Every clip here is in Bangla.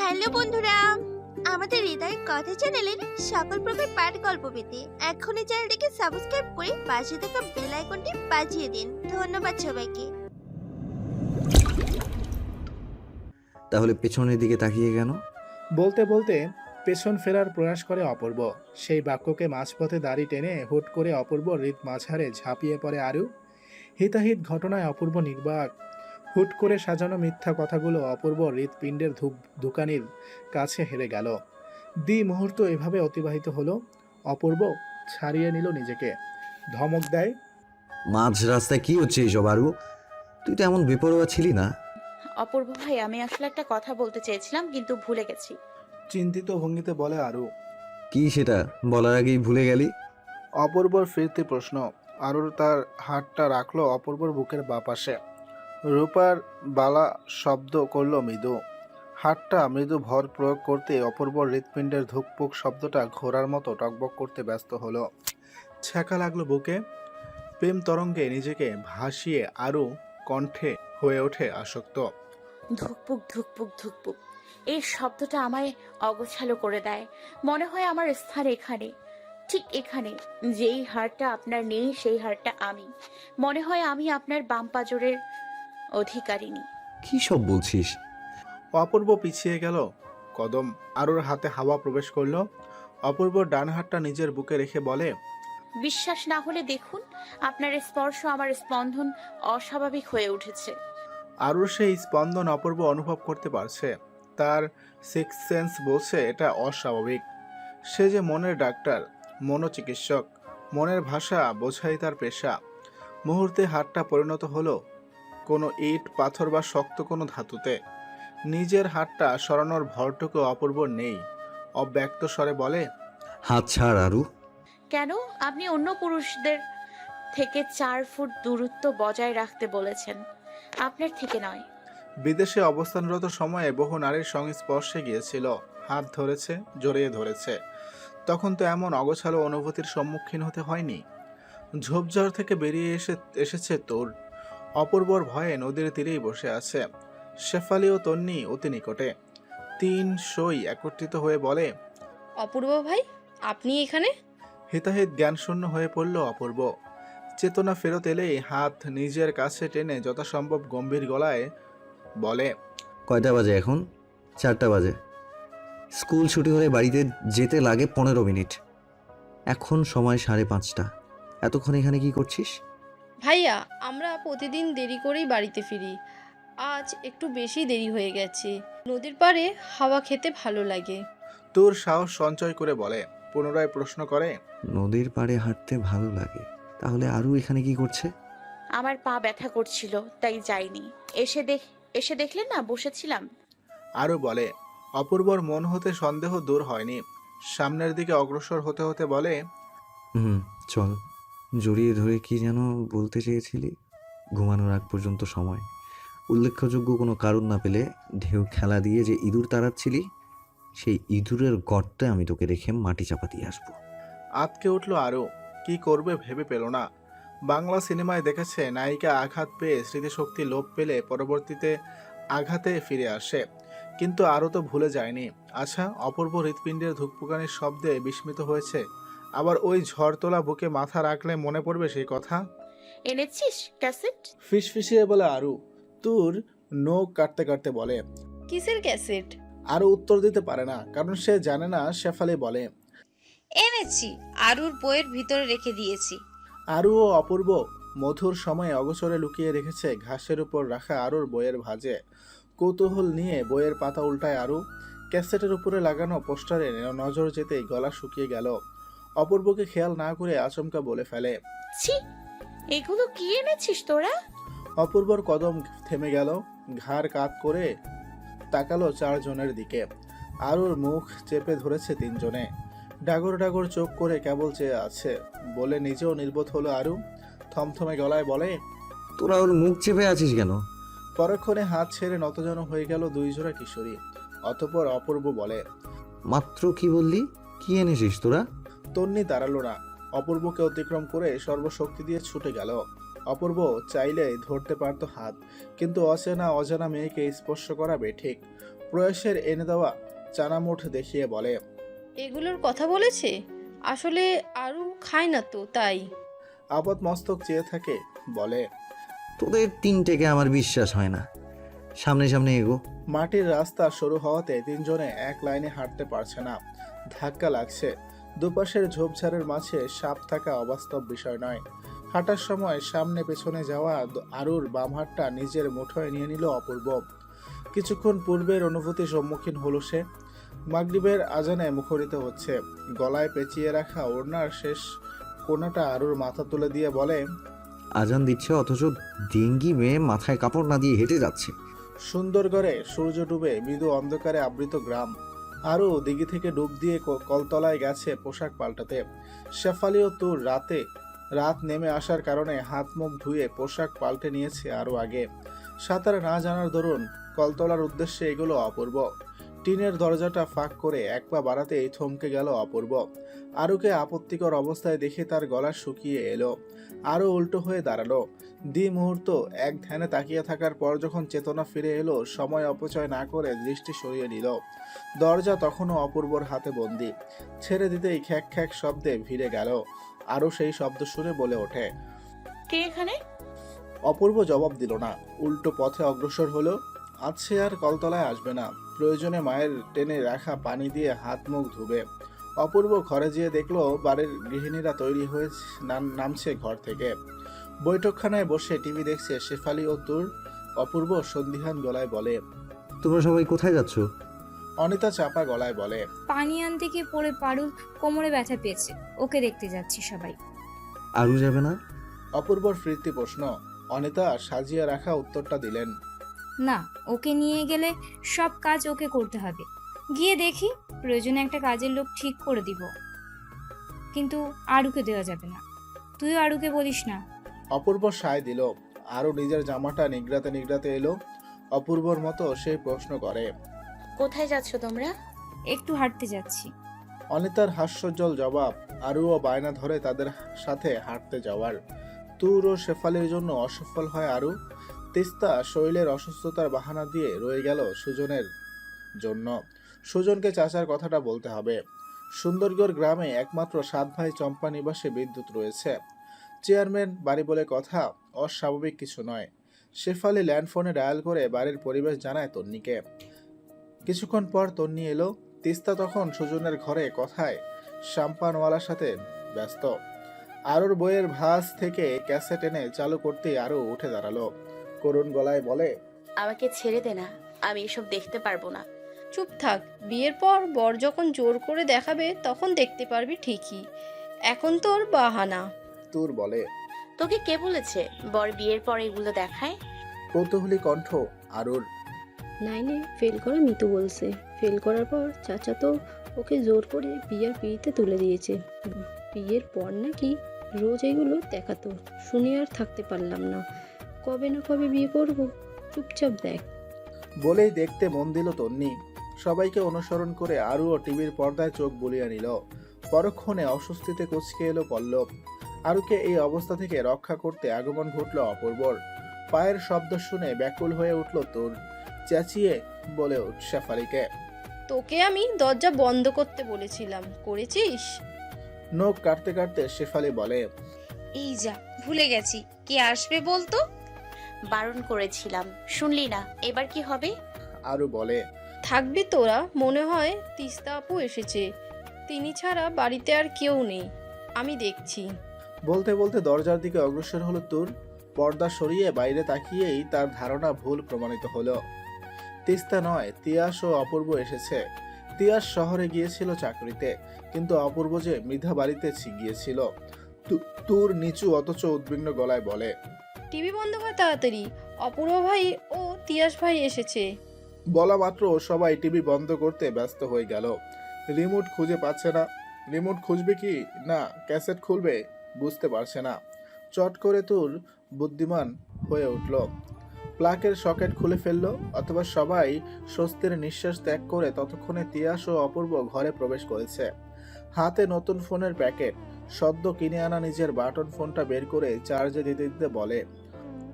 হ্যালো বন্ধুরা আমাদের হৃদয় কথা চ্যানেলের সকল প্রকার পাঠ গল্প পেতে এখনই চ্যানেলটিকে সাবস্ক্রাইব করে পাশে থাকা বেল আইকনটি বাজিয়ে দিন। ধন্যবাদ সবাইকে। তাহলে পেছনের দিকে তাকিয়ে কেন? বলতে বলতে পেছন ফেরার প্রয়াস করে অপূর্ব। সেই বাক্যকে মাঝপথে দাড়ি টেনে হুট করে অপূর্ব হৃদ মাঝারে ঝাঁপিয়ে পড়ে আরু। হিতাহিত ঘটনায় অপূর্ব নির্বাক হুট করে সাজানো মিথ্যা কথাগুলো অপূর্ব হৃৎপিণ্ডের ধূপ দোকানির কাছে হেরে গেল। দ্বি মুহূর্ত এভাবে অতিবাহিত হলো। অপূর্ব ছাড়িয়ে নিল নিজেকে। ধমক দেয় মাঝ রাস্তায় কি হচ্ছে এইসব আরু? তুই তো এমন বেপরোয়া ছিলি না। অপূর্ব ভাই আমি আসলে একটা কথা বলতে চেয়েছিলাম কিন্তু ভুলে গেছি। চিন্তিত ভঙ্গিতে বলে আরু। কি সেটা? বলার আগেই ভুলে গেলি? অপূর্বর ফিরতে প্রশ্ন। আরুর তার হাতটা রাখল অপূর্বর বুকের বাঁ পাশে। রূপার বালা শব্দ করল মৃদু। হাতটা মৃদু ভর প্রয়োগ করতে অপূর্বর হৃৎপিণ্ডের ধুকপুক শব্দটা ঘোরার মতো টকবক করতে ব্যস্ত হলো। ছ্যাঁকা লাগল বুকে। প্রেম তরঙ্গে নিজেকে ভাসিয়ে আরও কণ্ঠে হয়ে ওঠে আসক্ত। ধুকপুক ধুকপুক ধুকপুক। এই শব্দটা আমায় অগোছালো করে দেয়। মনে হয় আমার স্থান এখানে। ঠিক এখানে। যেই হারটা আপনার নেই, সেই হারটা আমি। মনে হয় আমি আপনার বাম পাজরের অধিকারিণী। কি সব বলছিস? অপূর্ব পিছিয়ে গেল। কদম আরুর হাতে হাওয়া প্রবেশ করল। অপূর্ব ডান হাতটা নিজের বুকে রেখে বলে বিশ্বাস না হলে দেখুন আপনার স্পর্শ আমার স্পন্দন অস্বাভাবিক হয়ে উঠেছে। আরও সেই স্পন্দন অপূর্ব অনুভব করতে পারছে। তার সিক্স সেন্স বলছে এটা অস্বাভাবিক। সে যে মনের ডাক্তার মনোচিকিৎসক মনের ভাষা বোঝাই তার পেশা। মুহূর্তে হাতটা পরিণত হলো কোনো ইট পাথর বা শক্ত কোনো ধাতুতে। নিজের হাতটা সরানোর ভরটুকু অপূর্ব নেই। অব্যক্ত স্বরে বলে হাত ছাড় আরু। কেন? আপনি অন্য পুরুষদের থেকে চার ফুট দূরত্ব বজায় রাখতে বলেছেন। আপনার থেকে নয়। বিদেশে অবস্থানরত সময়ে বহু নারীর সংস্পর্শে গিয়েছিল। হাত ধরেছে জড়িয়ে ধরেছে। তখন তো এমন অগোছালো অনুভূতির সম্মুখীন হতে হয়নি। ঝোপঝড় থেকে বেরিয়ে এসে এসেছে তোর। অপূর্বর ভয়ে নদীর তীরেই বসে আছে। শেফালি ও তন্নি অতি নিকটে। তিন সই একত্রিত হয়ে বলে অপূর্ব ভাই আপনি এখানে? হিতাহিত জ্ঞানশূন্য হয়ে পড়ল অপূর্ব। চেতনা ফেরত এলেই হাত নিজের কাছে টেনে যথাসম্ভব গম্ভীর গলায় বলে কয়টা বাজে এখন? চারটা বাজে। স্কুল ছুটি হলে বাড়িতে যেতে লাগে পনেরো মিনিট। এখন সময় সাড়ে পাঁচটা। এতক্ষণ এখানে কি করছিস? ভাইয়া আমরা প্রতিদিন দেরি করেই বাড়িতে ফিরি। আজ একটু বেশি দেরি হয়ে গেছে। নদীর পাড়ে হাওয়া খেতে ভালো লাগে। তোর সাহস সঞ্চয় করে বলে পুনরায় প্রশ্ন করে নদীর পাড়ে হাঁটতে ভালো লাগে। তাহলে আরু এখানে কি করছে? আমার পা ব্যথা করছিল তাই যাইনি। এসে দেখ এসে দেখলেন না বসেছিলাম। আরও বলে অপূর্বর মন হতে সন্দেহ দূর হয়নি। সামনের দিকে অগ্রসর হতে হতে বলে হুম চল। জড়িয়ে ধরে কি যেন বলতে চেয়েছিলি? ঘুমানোর আগ পর্যন্ত সময়। উল্লেখযোগ্য কোনো কারণ না পেলে ঢেউ খেলা দিয়ে যে ইঁদুর তাড়াচ্ছিলি, সেই ইঁদুরের গর্তে আমি তোকে রেখে মাটি চাপা দিয়ে আসব। আতকে উঠল আরও। কি করবে ভেবে পেল না। বাংলা সিনেমায় দেখেছে, নায়িকা আঘাত পেয়ে স্মৃতিশক্তি লোপ পেলে পরবর্তীতে আঘাতে ফিরে আসে। কিন্তু আরও তো ভুলে যায়নি। আচ্ছা অপূর্ব হৃৎপিণ্ডের ধুকপুকানির শব্দে বিস্মিত হয়েছে আবার ওই ঝড় তোলা বুকে মাথা রাখলে মনে পড়বে সেই কথা? এনেছিস ক্যাসেট? ফিসফিসিয়ে বলে আরু তোর নোখ কাটতে কাটতে বলে। কিসের ক্যাসেট? আরও উত্তর দিতে পারে না কারণ সে জানে না শেফালি বলে। এনেছি আরুর বইয়ের ভিতরে রেখে দিয়েছি। আরু ও অপূর্ব মধুর সময়ে অগোচরে লুকিয়ে রেখেছে ঘাসের উপর রাখা আরুর বইয়ের ভাজে। কৌতূহল নিয়ে বইয়ের পাতা উল্টায় আরু ক্যাসেটের উপরে লাগানো পোস্টারে নজর যেতেই গলা শুকিয়ে গেল। অপূর্বকে খেয়াল না করে আচমকা বলে ফেলে ছি এগুলো কি এনেছিস তোরা? অপূর্বর কদম থেমে গেল ঘাড় কাত করে তাকালো চারজনের দিকে। আরুর মুখ চেপে ধরেছে তিনজনে। ডাগর ডাগর চোখ করে কেবল চেয়ে আছে বলে নিজেও নির্বোধ হলো আরু। থমথমে গলায় বলে তোরা ওর মুখ চেপে আছিস কেন? পরক্ষণে হাত ছেড়ে নতজন হয়ে গেল দুই জোড়া কিশোরী। অতপর অপূর্ব বলে মাত্র কি বললি? কি এনেছিস তোরা? তন্নি দাঁড়াল না। অপূর্বকে অতিক্রম করে সর্বশক্তি দিয়ে ছুটে গেল। অপূর্ব চাইলে ধরতে পারতো হাত কিন্তু অচেনা অজানা মেয়েকে স্পর্শ করা বেঠিক প্রয়াসের এনে দেওয়া চানামুঠ দেখিয়ে বলে এগুলোর কথা বলেছে? আসলে আরও খায় না তো তাই? আপদ মস্তক চেয়ে থাকে বলে তোদের তিনটেকে আমার বিশ্বাস হয় না। সামনে সামনে এগো। মাটির রাস্তা শুরু হওয়াতে তিনজনে এক লাইনে হাঁটতে পারছে না। ধাক্কা লাগছে। দুপাশের ঝোপঝাড়ের মাঝে সাপ থাকা অবাস্তব বিষয় নয়। হাঁটার সময় সামনে পেছনে যাওয়া আরুর বাম হাতটা নিজের মুঠোয় নিয়ে নিল অপূর্ব। কিছুক্ষণ পূর্বের অনুভূতি সম্মুখীন হলো সে। মাগরিবের আজানে মুখরিত হচ্ছে। গলায় পেঁচিয়ে রাখা ওড়নার শেষ কোনাটা আরুর মাথা তুলে দিয়ে বলে আজান দিচ্ছে অথচ ডেঙ্গি মেয়ে মাথায় কাপড় না দিয়ে হেঁটে যাচ্ছে। সুন্দরগড়ে সূর্য ডুবে মৃদু অন্ধকারে আবৃত গ্রাম। আরও দিঘি থেকে ডুব দিয়ে কলতলায় গেছে পোশাক পাল্টাতে। শেফালিও তোর রাতে, রাত নেমে আসার কারণে হাত মুখ ধুয়ে পোশাক পাল্টে নিয়েছে আরও আগে। সাঁতার না জানার দরুন কলতলার উদ্দেশ্যে এগুলো অপূর্ব। টিনের দরজাটা ফাঁক করে এক পা বাড়াতেই থমকে গেল অপূর্ব। আরুকে আপত্তিকর অবস্থায় দেখে তার গলা শুকিয়ে এলো। আরও উল্টো হয়ে দাঁড়াল। দ্বি মুহূর্ত এক ধ্যানে তাকিয়ে থাকার পর যখন চেতনা ফিরে এলো সময় অপচয় না করে দৃষ্টি সরিয়ে নিল। দরজা তখনও অপূর্বর হাতে বন্দি। ছেড়ে দিতেই খ্যাক খ্যাক শব্দে ভিড়ে গেল। আরও সেই শব্দ শুনে বলে ওঠে কে এখানে? অপূর্ব জবাব দিল না। উল্টো পথে অগ্রসর হলো আজ সে আর কলতলায় আসবে না। প্রয়োজনে মায়ের টেনে রাখা পানি দিয়ে হাত মুখ ধুবে। অপূর্ব ঘরে যেয়ে দেখল বাড়ির গৃহিণীরা তৈরি হয়ে নাম- নামছে ঘর থেকে। বৈঠকখানায় বসে টিভি দেখছে শেফালি ও তুর। অপূর্ব সন্ধিহান গলায় বলে তোমরা সবাই কোথায় যাচ্ছ? অনিতা চাপা গলায় বলে পানি আনতে গিয়ে পড়ে পারুল কোমরে ব্যথা পেয়েছে। ওকে দেখতে যাচ্ছি সবাই। আরু যাবে না? অপূর্বর ফিরতি প্রশ্ন। অনিতা সাজিয়ে রাখা উত্তরটা দিলেন না ওকে নিয়ে গেলে সব কাজ ওকে করতে হবে। গিয়ে দেখি প্রয়োজনে একটা কাজের লোক ঠিক করে দিব। কিন্তু আরুকে দেওয়া যাবে না। তুইও আরুকে বলিস না। অপূর্ব সায় দিল। আরও নিজের জামাটা নিগড়াতে নিগড়াতে এলো। অপূর্বর মতো সে প্রশ্ন করে কোথায় যাচ্ছ তোমরা? একটু হাঁটতে যাচ্ছি। অনিতার হাস্যজ্জ্বল জবাব আরুও বায়না ধরে তাদের সাথে হাঁটতে যাওয়ার। তুর ও শেফালির জন্য অসফল হয় আরু। তিস্তা শৈলের অসুস্থতার বাহানা দিয়ে রয়ে গেল সুজনের জন্য। সুজনকে চাচার কথাটা বলতে হবে। সুন্দরগড় গ্রামে একমাত্র সাত ভাই চম্পা নিবাসে বিদ্যুৎ রয়েছে। চেয়ারম্যান, বাড়ি বলে কথা অস্বাভাবিক কিছু নয়। শেফালি ল্যান্ডফোনে ডায়াল করে বাড়ির পরিবেশ জানায় তন্নিকে। কিছুক্ষণ পর তন্নি এলো। তিস্তা তখন সুজনের ঘরে কথায় শাম্পানওয়ালার সাথে ব্যস্ত। আরুর বইয়ের ভাস থেকে ক্যাসেট এনে চালু করতেই আরও উঠে দাঁড়াল। করুণ গলায় বলে, আমাকে ছেড়ে দে না। আমি এসব দেখতে পারব না। চুপ থাক বিয়ের পর বর যখন জোর করে দেখাবে তখন দেখতে পারবি ঠিকই। এখন তোর বাহানা। তোর বলে। তোকে কে বলেছে বর বিয়ের পর এগুলো দেখায়? কৌতূহলী কণ্ঠ আরুর নাইনে ফেল করা মিতু বলছে। ফেল করার পর চাচা তো ওকে জোর করে বিয়ের পিড়িতে তুলে দিয়েছে। বিয়ের পর নাকি রোজ এগুলো দেখাতো। শুনে আর থাকতে পারলাম না। কবে না কবে বিয়ে করব? চুপচাপ দেখ। বলেই দেখতে মন দিল তন্নি। সবাইকে অনুসরণ করে আরুও টিভির পর্দায় চোখ বুলিয়ে নিল। পরক্ষণে অস্বস্তিতে কুচকে এলো পল্লব। আরুকে এই অবস্থা থেকে রক্ষা করতে আগমন ঘটল অপূর্বর। পায়ের শব্দ শুনে ব্যাকুল হয়ে উঠল তোর চেঁচিয়ে বলে উঠ শেফালিকে। তোকে আমি দরজা বন্ধ করতে বলেছিলাম। করেছিস? নখ কাটতে কাটতে শেফালি বলে এই যা ভুলে গেছি। কে আসবে বলতো? বারণ করেছিলাম। শুনলি না এবার কি হবে? আরু বলে থাকবি তোরা মনে হয় তিস্তা আপু এসেছে। তিনি ছাড়া বাড়িতে আর কেউ নেই আমি দেখছি। বলতে বলতে দরজার দিকে অগ্রসর হলো তুর। পর্দা সরিয়ে বাইরে তাকিয়েই তার ধারণা ভুল প্রমাণিত হলো। তিস্তা নয় তিয়াস ও অপূর্ব এসেছে। তিয়াস শহরে গিয়েছিল চাকরিতে কিন্তু অপূর্ব যে মৃধা বাড়িতে গিয়েছিল তুর নিচু অথচ উদ্বিগ্ন গলায় বলে টিভি বন্ধ কর তাড়াতাড়ি অপূর্ব ভাই ও তিয়াস ভাই এসেছে। বলা মাত্র সবাই টিভি বন্ধ করতে ব্যস্ত হয়ে গেল। রিমোট খুঁজে পাচ্ছে না। রিমোট খুঁজবে কি? না, ক্যাসেট খুলবে, বুঝতে পারছে না। চট করে তুর বুদ্ধিমান হয়ে উঠল। প্লাকের সকেট খুলে ফেলল, অথবা সবাই স্বস্তির নিঃশ্বাস ত্যাগ করে ততক্ষণে তিয়াস ও অপূর্ব ঘরে প্রবেশ করেছে। হাতে নতুন ফোনের প্যাকেট। সদ্য কিনে আনা নিজের বাটন ফোনটা বের করে চার্জে দিতে দিতে বলে,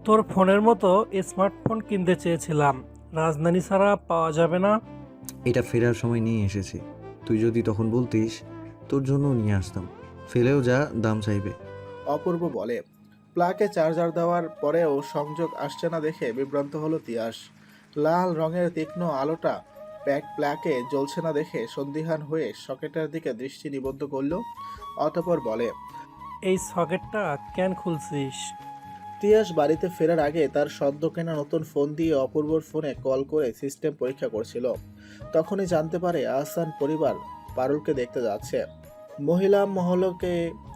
তোর ফোনের মতো স্মার্টফোন কিনতে চেয়েছিলাম। রাজধানী ছাড়া পাওয়া যাবে না। এটা ফেরার সময় নিয়ে এসেছি। তুই যদি তখন বলতিস তোর জন্য নিয়ে আসতাম। ফেলেও যা দাম চাইবে। অপূর্ব বলে। প্লাকে চার্জার দেওয়ার পরেও সংযোগ আসছে না দেখে বিভ্রান্ত হলো তিয়াস। লাল রঙের তীক্ষ্ণ আলোটা প্যাক প্লাকে জ্বলছে না দেখে সন্দিহান হয়ে সকেটের দিকে দৃষ্টি নিবদ্ধ করল। অতপর বলে এই সকেটটা কেন খুলছিস? তিয়াস বাড়িতে ফেরার আগে তার সদ্য কেনা নতুন ফোন দিয়ে অপূর্বর ফোনে কল করে সিস্টেম পরীক্ষা করছিল। তখনই জানতে পারে আহসান পরিবার পারুলকে দেখতে যাচ্ছে। মহিলা মহলকে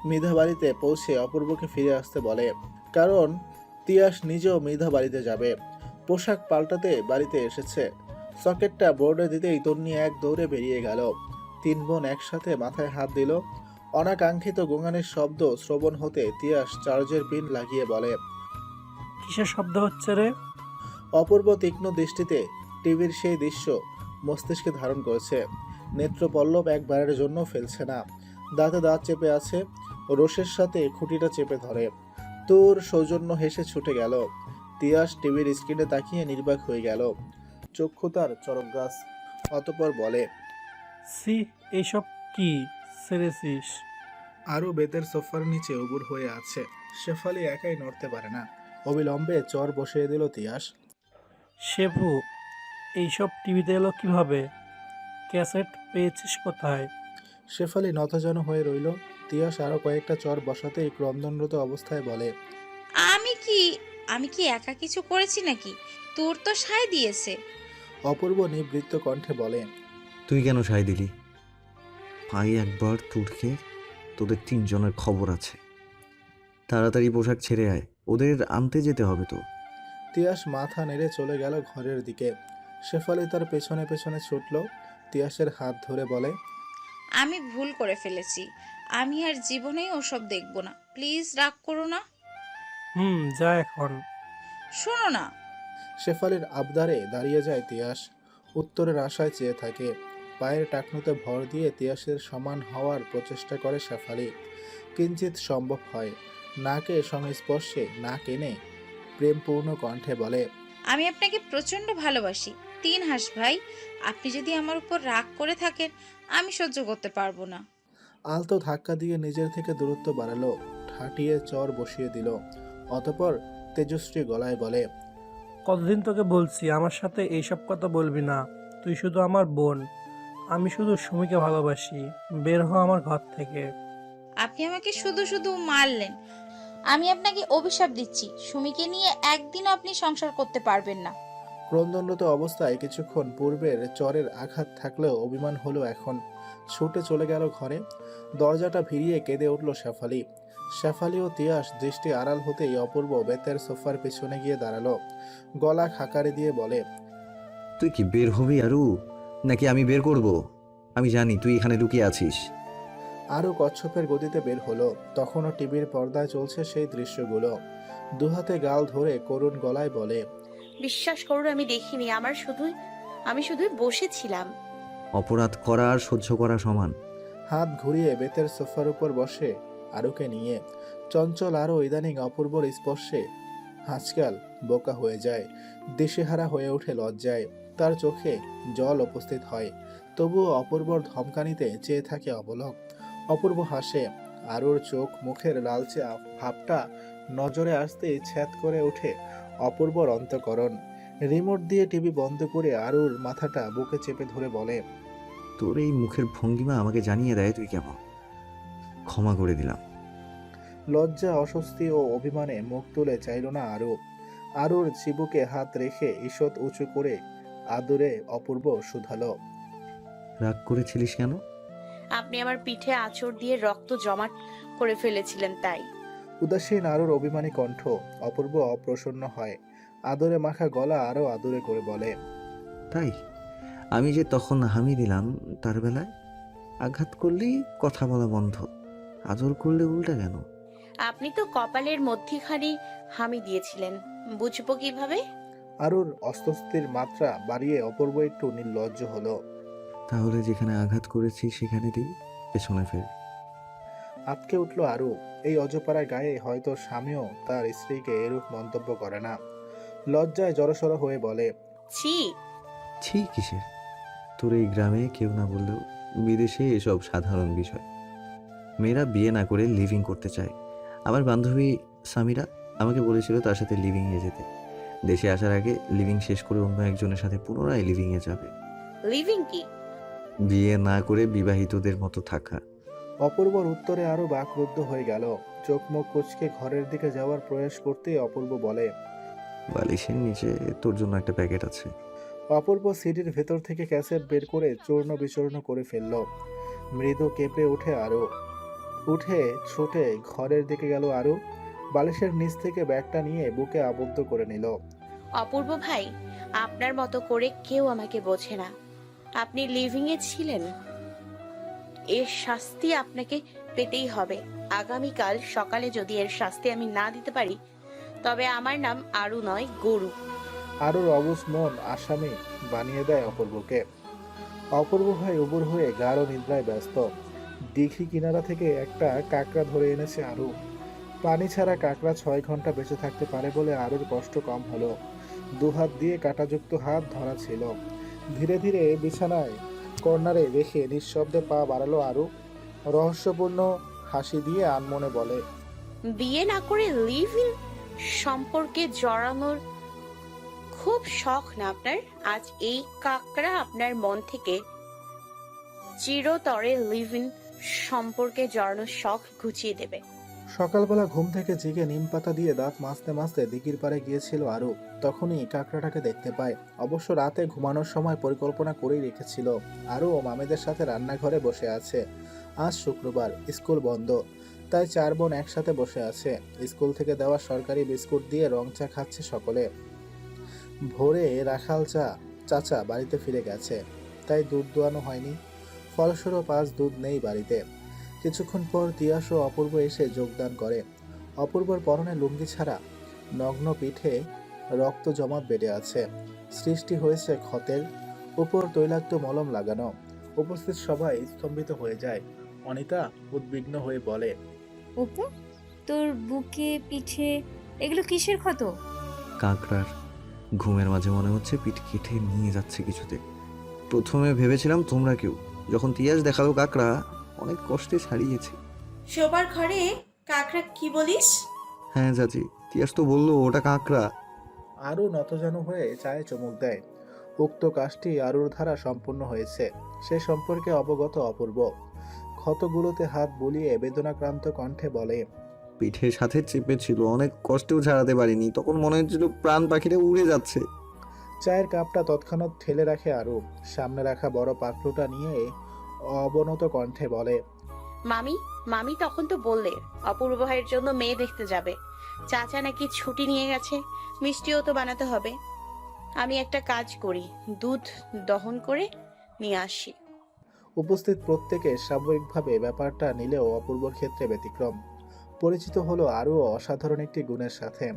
মৃধা বাড়িতে পৌঁছে অপূর্বকে ফিরে আসতে বলে, কারণ তিয়াস নিজেও মৃধা বাড়িতে যাবে। পোশাক পাল্টাতে বাড়িতে এসেছে। সকেটটা বোর্ডে দিতেই তন্নি এক দৌড়ে বেরিয়ে গেল। তিন বোন একসাথে মাথায় হাত দিল। অনাকাঙ্ক্ষিত গোঙানের শব্দ শ্রবণ হতে তিয়াস চার্জের পিন লাগিয়ে বলে কিসের শব্দ হচ্ছে রে? অপূর্ব তীক্ষ্ণ দৃষ্টিতে টিভির সেই দৃশ্য মস্তিষ্কে ধারণ করেছে। নেত্রপল্লব একবারের জন্য ফেলছে না। দাঁতে দাঁত চেপে আছে রোষের সাথে খুঁটিটা চেপে ধরে। তোর সৌজন্য হেসে ছুটে গেল। তিয়াস টিভির স্ক্রিনে তাকিয়ে নির্বাক হয়ে গেল। চক্ষু তার চরক গাছ অতপর বলে সি এইসব কি সেরেছিস আরও বেতের সোফার নিচে উবুর হয়ে আছে। শেফালি একাই নড়তে পারে না। অবিলম্বে চর বসিয়ে দিল তিয়াস। শেফু এইসব টিভিতে এলো কীভাবে? ক্যাসেট পেয়েছিস কোথায়? শেফালি নতজন হয়ে রইল। তিয়াস আরও কয়েকটা চর বসাতেই ক্রন্দনরত অবস্থায় বলে আমি কি আমি কি একা কিছু করেছি নাকি? তোর তো সায় দিয়েছে। অপূর্ব নিবৃত্ত কণ্ঠে বলে তুই কেন সাই দিলি? ভাই একবার তুর্কে তোদের তিনজনের খবর আছে। তাড়াতাড়ি পোশাক ছেড়ে আয়। ওদের আনতে যেতে হবে তো। তিয়াস মাথা নেড়ে চলে গেল ঘরের দিকে। শেফালি তার পেছনে পেছনে ছুটল। তিয়াসের হাত ধরে বলে আমি ভুল করে ফেলেছি। আমি আর জীবনেই ওসব দেখব না। প্লিজ রাগ করো না। হুম যা এখন। শোনো না। শেফালির আবদারে দাঁড়িয়ে যায় তিয়াস। উত্তরের আশায় চেয়ে থাকে। পায়ের টাকনুতে ভর দিয়ে তিয়াসের সমান হওয়ার প্রচেষ্টা করে শেফালি। কিঞ্চিত সম্ভব হয়। নাকে সংস্পর্শে না কেনে প্রেমপূর্ণ কণ্ঠে বলে আমি আপনাকে প্রচণ্ড ভালোবাসি। তিন হাস ভাই আপনি যদি আমার উপর রাগ করে থাকেন আমি সহ্য করতে পারব না। আলতো ধাক্কা দিয়ে নিজের থেকে দূরত্ব বাড়ালো ঠাটিয়ে চর বসিয়ে দিল। অতপর তেজশ্রী গলায় বলে কতদিন তোকে বলছি আমার সাথে এইসব কথা বলবি না। তুই শুধু আমার বোন। আমি শুধু সুমিকে ভালোবাসি। বের হ আমার ঘর থেকে। আপনি আমাকে শুধু শুধু মারলেন। আমি আপনাকে অভিশাপ দিচ্ছি। সুমিকে নিয়ে একদিনও আপনি সংসার করতে পারবেন না। ক্রন্দনরত অবস্থায় কিছুক্ষণ পূর্বের চরের আঘাত থাকলেও অভিমান হলো এখন। ছুটে চলে গেল ঘরে। দরজাটা ভিড়িয়ে কেঁদে উঠল শেফালি। শেফালি ও তিয়াস দৃষ্টি আড়াল হতেই অপূর্ব বেতের সোফার পিছনে গিয়ে দাঁড়াল। গলা খাকারে দিয়ে বলে তুই কি বের হবি আরু? নাকি আমি বের করব? আমি জানি তুই এখানে লুকিয়ে আছিস। আরও কচ্ছপের গতিতে বের হলো। তখনও টিভির পর্দায় চলছে সেই দৃশ্যগুলো। দুহাতে গাল ধরে করুণ গলায় বলে বিশ্বাস করুন আমি দেখিনি। আমার শুধুই আমি শুধুই বসেছিলাম। অপরাধ করা আর সহ্য করা সমান। হাত ঘুরিয়ে বেতের সোফার উপর বসে আরুকে নিয়ে। চঞ্চল আরও ইদানিং অপূর্বর স্পর্শে আজকাল বোকা হয়ে যায় দিশেহারা হয়ে ওঠে লজ্জায়। তার চোখে জল উপস্থিত হয় তবুও অপূর্বর ধমকানিতে চেয়ে থাকে অবলক। অপূর্ব হাসে। আরুর চোখ মুখের লালচে ভাবটা নজরে আসতেই ছ্যাদ করে ওঠে অপূর্বর অন্তকরণ রিমোট দিয়ে টিভি বন্ধ করে আরুর মাথাটা বুকে চেপে ধরে বলে তোর এই মুখের ভঙ্গিমা আমাকে জানিয়ে দেয় তুই কেমন? ক্ষমা করে দিলাম। লজ্জা অস্বস্তি ও অভিমানে মুখ তুলে চাইল না আরও আরুর চিবুকে হাত রেখে ঈষৎ উঁচু করে আদরে অপূর্ব শুধালো। রাগ করেছিলিস কেন? আপনি আমার পিঠে আঁচড় দিয়ে রক্ত জমাট করে ফেলেছিলেন তাই। উদাসীন আরুর অভিমানী কণ্ঠ অপূর্ব অপ্রসন্ন হয়। আদরে মাখা গলা আরও আদরে করে বলে তাই? আমি যে তখন হামি দিলাম তার বেলায় আঘাত করলেই কথা বলা বন্ধ। আদর করলে উল্টা কেন? আপনি তো কপালের মধ্যিখানি হামি দিয়েছিলেন। বুঝব কীভাবে? আরুর অস্বস্তির মাত্রা বাড়িয়ে অপূর্ব একটু নির্লজ্জ হলো। তাহলে যেখানে আঘাত করেছি সেখানে দিই পেছনে ফের। আটকে উঠল আরু। এই অজপাড়া গায়ে হয়তো স্বামীও তার স্ত্রীকে এরূপ মন্তব্য করে না। লজ্জায় জড়সড় হয়ে বলে ছি। ছি কিসের? তোর এই গ্রামে কেউ না বললেও বিদেশে এসব সাধারণ বিষয়। মেয়েরা বিয়ে না করে লিভিং করতে চায়। আমার বান্ধবী সামিরা আমাকে বলেছিল তার সাথে লিভিংয়ে যেতে। দেশে আসার আগে লিভিং শেষ করে অন্য একজনের সাথে পুনরায় লিভিংয়ে যাবে। লিভিং কি? বিয়ে না করে বিবাহিতদের মতো থাকা। অপূর্বর উত্তরে আরও বাকরুদ্ধ হয়ে গেল। চোখ মুখ কুচকে ঘরের দিকে যাওয়ার প্রয়াস করতেই অপূর্ব বলে বালিশের নিচে তোর জন্য একটা প্যাকেট আছে। অপূর্ব সিটির ভেতর থেকে ক্যাসেট বের করে চূর্ণ বিচূর্ণ করে ফেলল। মৃদু কেঁপে ওঠে আরও। উঠে ছুটে ঘরের দিকে গেল আরও। বালিশের নিচ থেকে ব্যাগটা নিয়ে বুকে আবদ্ধ করে নিল। অপূর্ব ভাই আপনার মতো করে কেউ আমাকে বোঝে না। আপনি লিভিং এ ছিলেন? এর শাস্তি আপনাকে পেতেই হবে। আগামীকাল সকালে যদি এর শাস্তি আমি না দিতে পারি, তবে আমার নাম আরু নয়, গরু। আরুর অবুজ মন আসামি বানিয়ে দেয় অপূর্বকে। অপূর্ব ভাই উবুর হয়ে গাঢ় নিদ্রায় ব্যস্ত। দিঘি কিনারা থেকে একটা কাঁকড়া ধরে এনেছে আরু। পানি ছাড়া কাঁকড়া ছয় ঘণ্টা বেঁচে থাকতে পারে বলে আরুর কষ্ট কম হলো। দুহাত দিয়ে কাঁটাযুক্ত হাত ধরা ছিল। ধীরে ধীরে বিছানায়, কর্নারে রেখে নিঃশব্দে পা বাড়ালো আরু। রহস্যপূর্ণ হাসি দিয়ে আনমনে বলে, বিয়ে না করে লিভ ইন সম্পর্কে জড়ানোর খুব শখ না আপনার? আজ এই কাকড়া আপনার মন থেকে চিরতরে লিভ ইন সম্পর্কে জড়ানোর শখ ঘুচিয়ে দেবে। সকালবেলা ঘুম থেকে জেগে নিম পাতা দিয়ে দাঁত মাজতে মাজতে দিঘির পাড়ে গিয়েছিল আরু। তখনই কাঁকড়াটাকে দেখতে পায়। অবশ্য রাতে ঘুমানোর সময় পরিকল্পনা করেই রেখেছিল। আরও মামেদের সাথে রান্নাঘরে বসে আছে। আজ শুক্রবার, স্কুল বন্ধ। তাই চার বোন একসাথে বসে আছে। স্কুল থেকে দেওয়া সরকারি বিস্কুট দিয়ে রং চা খাচ্ছে সকলে। ভোরে রাখাল চা, চাচা বাড়িতে ফিরে গেছে। তাই দুধ দোয়ানো হয়নি। ফলস্বরূপ আজ দুধ নেই বাড়িতে। কিছুক্ষণ পর তিয়াস ও অপূর্ব এসে যোগদান করে। অপূর্বর পরনে লুঙ্গি ছাড়া নগ্ন পিঠে রক্ত জমাট বেড়ে আছে। সৃষ্টি হয়েছে ক্ষতের উপর তৈলাক্ত মলম লাগানো। উপস্থিত সবাই স্তম্ভিত হয়ে যায়। অনিতা উদ্বিগ্ন হয়ে বলে অপু তোর বুকে পিঠে এগুলো কিসের ক্ষত? কাঁকড়ার ঘুমের মাঝে মনে হচ্ছে পিঠ কেটে নিয়ে যাচ্ছে কিছুতে। প্রথমে ভেবেছিলাম তোমরা কেউ। যখন তিয়াস দেখাল কাঁকড়া অনেক কষ্টে ছাড়িয়েছে। শোবার ঘরে কাকড়া কি বলিস? হ্যাঁ চাচি তিয়াস তো বলল ওটা কাঁকড়া। আরও নতজানু হয়ে চায়ে চমক দেয়। উক্ত কাজটি আরুর ধারা সম্পূর্ণ হয়েছে। সে সম্পর্কে অবগত অপূর্ব। ক্ষতগুলোতে হাত বুলিয়ে বেদনাক্রান্ত কণ্ঠে বলে পিঠের সাথে চেপেছিল অনেক কষ্টেও ছাড়াতে পারিনি। তখন মনে হচ্ছিল প্রাণ পাখিটা উড়ে যাচ্ছে। চায়ের কাপটা তৎক্ষণাৎ ঠেলে রাখে আরু। সামনে রাখা বড় পাত্রটা নিয়ে অবনত কণ্ঠে বলে মামি মামি তখন তো বললে অপূর্ব ভাইয়ের জন্য মেয়ে দেখতে যাবে। চাচা নাকি ছুটি নিয়ে গেছে মিষ্টিও তো বানাতে হবে। আমি একটা কাজ করি দুধ দহন করে নিয়ে আসি। উপস্থিত প্রত্যেকে স্বাভাবিকভাবে ব্যাপারটা নিলেও অপূর্বর ক্ষেত্রে ব্যতিক্রম। পরিচিত হলো আরও অসাধারণ একটি গুণের সাথে।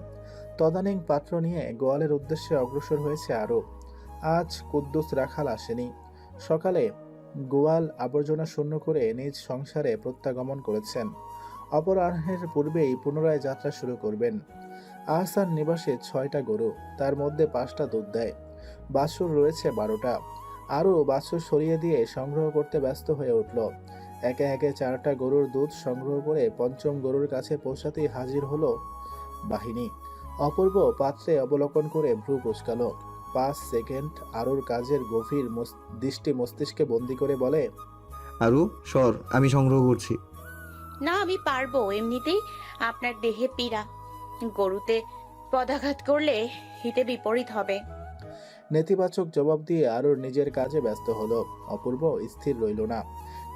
তদানীং পাত্র নিয়ে গোয়ালের উদ্দেশ্যে অগ্রসর হয়েছে আরও। আজ কুদ্দুস রাখাল আসেনি। সকালে গোয়াল আবর্জনা শূন্য করে নিজ সংসারে প্রত্যাগমন করেছেন। অপরাহ্নের পূর্বেই পুনরায় যাত্রা শুরু করবেন। আহসান নিবাসে ছয়টা গরু, তার মধ্যে পাঁচটা দুধ দেয়। বাছুর রয়েছে বারোটা। আরও বাছুর সরিয়ে দিয়ে সংগ্রহ করতে ব্যস্ত হয়ে উঠল। একে একে চারটা গরুর দুধ সংগ্রহ করে পঞ্চম গরুর কাছে পৌঁছাতেই হাজির হলো বাহিনী। অপূর্ব পাত্রে অবলোকন করে ভ্রু কুচকালো। পাঁচ সেকেন্ড আরুর কাজের গভীর মস- দৃষ্টি মস্তিষ্কে বন্দি করে বলে আরু সর আমি সংগ্রহ করছি। না আমি পারব। এমনিতেই আপনার দেহে পীড়া। গরুতে পদাঘাত করলে হিতে বিপরীত হবে। নেতিবাচক জবাব দিয়ে আরুর নিজের কাজে ব্যস্ত হলো। অপূর্ব স্থির রইল না।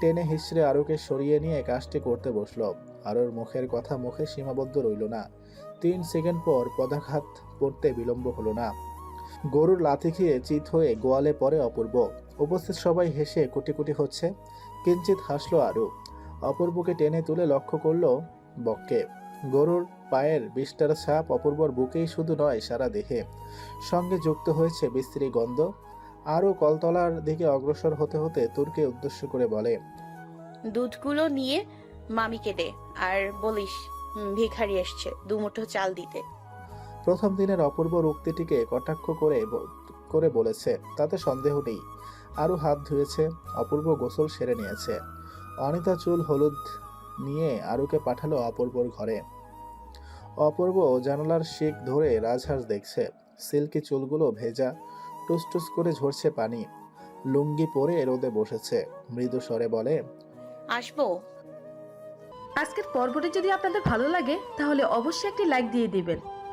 টেনে হিসড়ে আরুকে সরিয়ে নিয়ে কাজটি করতে বসল। আরুর মুখের কথা মুখে সীমাবদ্ধ রইল না। তিন সেকেন্ড পর পদাঘাত পড়তে বিলম্ব হলো না। গরুর লাথি খেয়ে চিত হয়ে গোয়ালে পড়ে অপূর্ব। উপস্থিত সবাই হেসে কুটি কুটি হচ্ছে। কিঞ্চিত হাসলো আরু। অপূর্বকে টেনে তুলে লক্ষ্য করল বককে। গরুর পায়ের বিষ্টার ছাপ অপূর্বর বুকেই শুধু নয়, সারা দেহে। সঙ্গে যুক্ত হয়েছে বিস্ত্রী গন্ধ। আরও কলতলার দিকে অগ্রসর হতে হতে তুর্কে উদ্দেশ্য করে বলে, দুধগুলো নিয়ে মামিকে দে, আর বলিস ভিখারি এসছে, দুমুঠো চাল দিতে। প্রথম দিনের অপূর্ব উক্তিটিকে কটাক্ষ করে করে বলেছে তাতে সন্দেহ নেই। আরও হাত ধুয়েছে অপূর্ব গোসল সেরে নিয়েছে। অনিতা চুল হলুদ নিয়ে আরুকে পাঠালো অপূর্বর ঘরে। অপূর্ব জানালার শিক ধরে রাজহাঁস দেখছে। সিল্কি চুলগুলো ভেজা টুসটুস করে ঝরছে পানি। লুঙ্গি পরে রোদে বসেছে। মৃদু স্বরে বলে আসব। আজকের পর্বটি যদি আপনাদের ভালো লাগে তাহলে অবশ্যই একটি লাইক দিয়ে দিবেন।